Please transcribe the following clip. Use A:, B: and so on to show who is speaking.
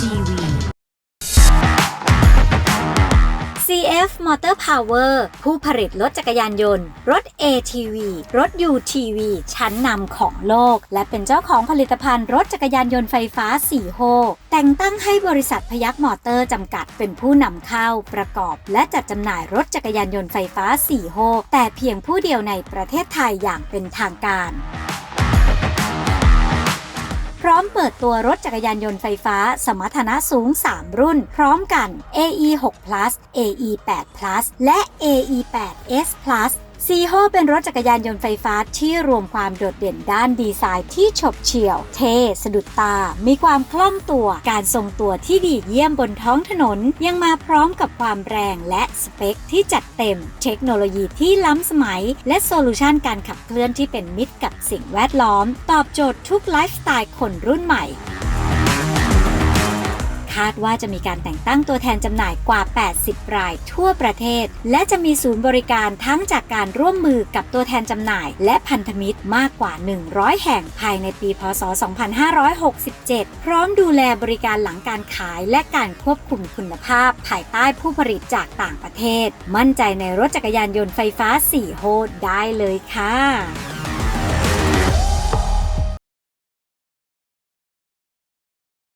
A: TV
B: CF Motor Power ผู้ผลิตรถจักรยานยนต์ รถ ATV รถ UTV ชั้นนำของโลก และเป็นเจ้าของผลิตภัณฑ์รถจักรยานยนต์ไฟฟ้า4โฮ แต่งตั้งให้บริษัทพยักมอเตอร์จำกัดเป็นผู้นำเข้า ประกอบ และจัดจำหน่ายรถจักรยานยนต์ไฟฟ้า4โฮ แต่เพียงผู้เดียวในประเทศไทยอย่างเป็นทางการ ร้อมเปิดตัวรถจักรยานยนต์ไฟฟ้า สมรรถนะสูง 3 รุ่น พร้อมกัน AE 6 plus AE 8 plus และ AE 8 S plus ซีโฮเป็นรถจักรยานยนต์ไฟฟ้าที่รวมความโดดเด่นด้านดีไซน์ที่ฉบเฉี่ยว เท่สะดุดตา มีความคล่องตัว การทรงตัวที่ดีเยี่ยมบนท้องถนน ยังมาพร้อมกับความแรงและสเปคที่จัดเต็ม เทคโนโลยีที่ล้ำสมัย และโซลูชันการขับเคลื่อนที่เป็นมิตรกับสิ่งแวดล้อม ตอบโจทย์ทุกไลฟ์สไตล์คนรุ่นใหม่ คาดว่าจะมีการแต่งตั้งตัวแทนจำหน่ายกว่า 80 รายทั่วประเทศ และจะมีศูนย์บริการทั้งจากการร่วมมือกับตัวแทนจำหน่าย และพันธมิตรมากกว่า 100 แห่งภายในปี พศ 2567 พร้อมดูแลบริการหลังการขายและการควบคุมคุณภาพ ภายใต้ผู้ผลิตจากต่างประเทศ มั่นใจในรถจักรยานยนต์ไฟฟ้า 4 โฮได้เลยค่ะ